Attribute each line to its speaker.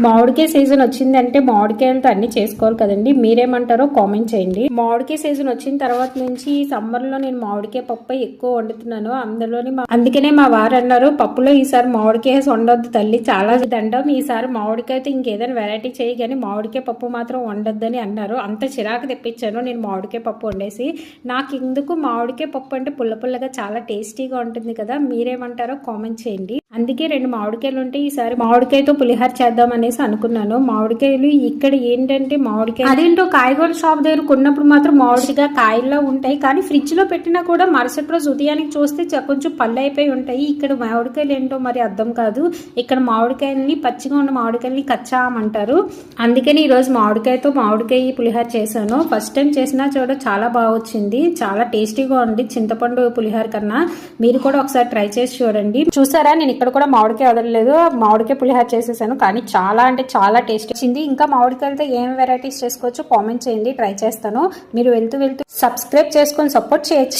Speaker 1: మామిడికాయ సీజన్ వచ్చిందంటే మామిడికాయలతో అన్ని చేసుకోవాలి కదండి. మీరేమంటారో కామెంట్ చేయండి. మామిడికాయ సీజన్ వచ్చిన తర్వాత నుంచి ఈ సమ్మర్లో నేను మామిడికాయ పప్పు ఎక్కువ వండుతున్నాను. అందులోని మా- అందుకనే మా వారు అన్నారు పప్పులో ఈసారి మామిడికాయ వండొద్దు తల్లి. చాలా దండం. ఈసారి మామిడికాయతో ఇంకేదైనా వెరైటీ చేయి కానీ మామిడికాయ పప్పు మాత్రం వండొద్దని అన్నారు. అంత చిరాకు తెప్పించాను నేను మామిడికాయ పప్పు వండేసి. నాకు ఇందుకు మామిడికాయ పప్పు అంటే పుల్ల పుల్లగా చాలా టేస్టీగా ఉంటుంది కదా. మీరేమంటారో కామెంట్ చేయండి. అందుకే రెండు మామిడికాయలు ఉంటే ఈసారి మామిడికాయతో పులిహార చేద్దాం అనేసి అనుకున్నాను. మామిడికాయలు ఇక్కడ ఏంటంటే మామిడికాయ అదేంటో కాయగూర షాప్ దగ్గర కొన్నప్పుడు మాత్రం మామిడిగా కాయల్లో ఉంటాయి. కానీ ఫ్రిడ్జ్లో పెట్టినా కూడా మరుసటి రోజు ఉదయానికి చూస్తే కొంచెం పళ్ళు అయిపోయి ఉంటాయి. ఇక్కడ మామిడికాయలు ఏంటో మరి అర్థం కాదు. ఇక్కడ మామిడికాయలని పచ్చిగా ఉన్న మామిడికాయలని కచ్చామంటారు. అందుకని ఈరోజు మామిడికాయతో మామిడికాయ పులిహార చేశాను. ఫస్ట్ టైం చేసినా చూడ చాలా బాగా వచ్చింది. చాలా టేస్టీగా ఉంది చింతపండు పులిహార కన్నా. మీరు కూడా ఒకసారి ట్రై చేసి చూడండి. చూసారా? నేను ఇక్కడ కూడా మామిడికాయ వదలలేదు మామిడికాయ పులిహార చేసేసాను. కానీ చాలా అంటే చాలా టేస్ట్ వచ్చింది. ఇంకా మామిడికాయలతో ఏం వెరైటీస్ చేసుకోవచ్చు కామెంట్ చేయండి. ట్రై చేస్తాను. మీరు వెళ్తూ వెళ్తూ సబ్స్క్రైబ్ చేసుకొని సపోర్ట్ చేయొచ్చు.